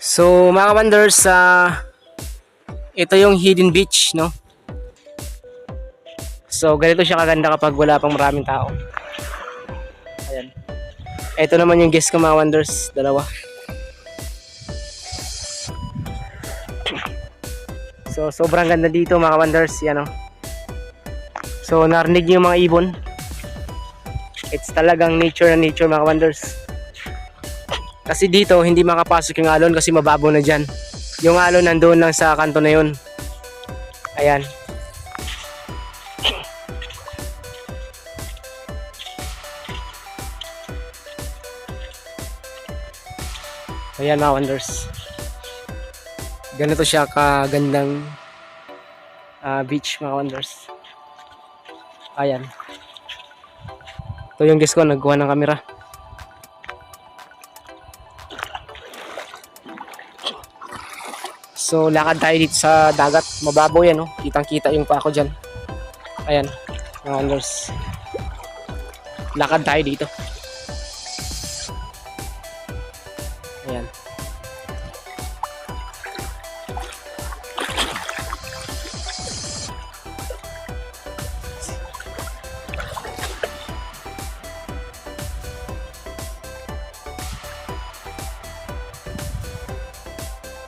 So mga wonders, sa ito yung hidden beach, no? So ganito siya kaganda kapag wala pang maraming tao. Ayan. Ito naman yung guest ko mga wonders, dalawa. So sobrang ganda dito mga wonders, yan o. So narinig yung mga ibon. It's talagang nature na nature mga wonders. Kasi dito hindi makapasok yung alon kasi mababaw na dyan. Yung alon nandoon lang sa kanto na yun. Ayan. Ayan mga wonders. Ganito siya kagandang ah, beach mga wonders. Ayan. Ito yung ko, nagkuha ng camera. So, lakad tayo dito sa dagat. Mababaw yan, no? Kitang-kita yung pa ako dyan. Ayan, mga wonders. Lakad tayo dito. Ayan.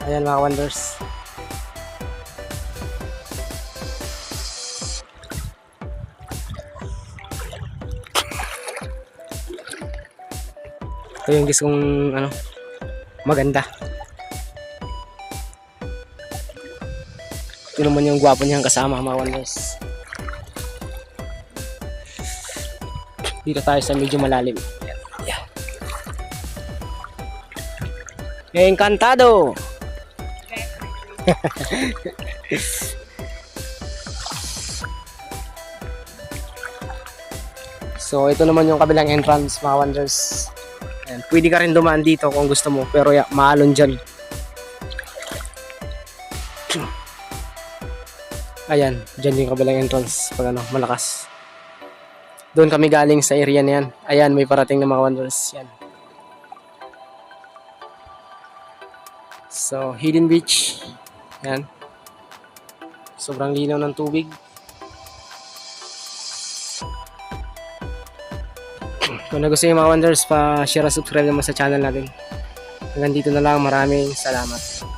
Ayan mga wonders. Ito yung gusto kong ano, maganda. Ito naman yung gwapo niyang kasama mga wonders. Dito tayo sa medyo malalim. Ayan. Ayan. Encantado! So ito naman yung kabilang entrance mga wonders. Ayan, pwede ka rin dumaan dito kung gusto mo pero ya, maalon dyan. Ayan, dyan yung kabilang entrance pag ano, malakas. Doon kami galing sa area na yan. Ayan, may parating na mga wonders. Yan. So, Hidden Beach. Yan. Sobrang linaw ng tubig. Kung nagustuhan yung mga wonders, pa-share at subscribe naman sa channel natin. Hanggang dito na lang. Maraming salamat.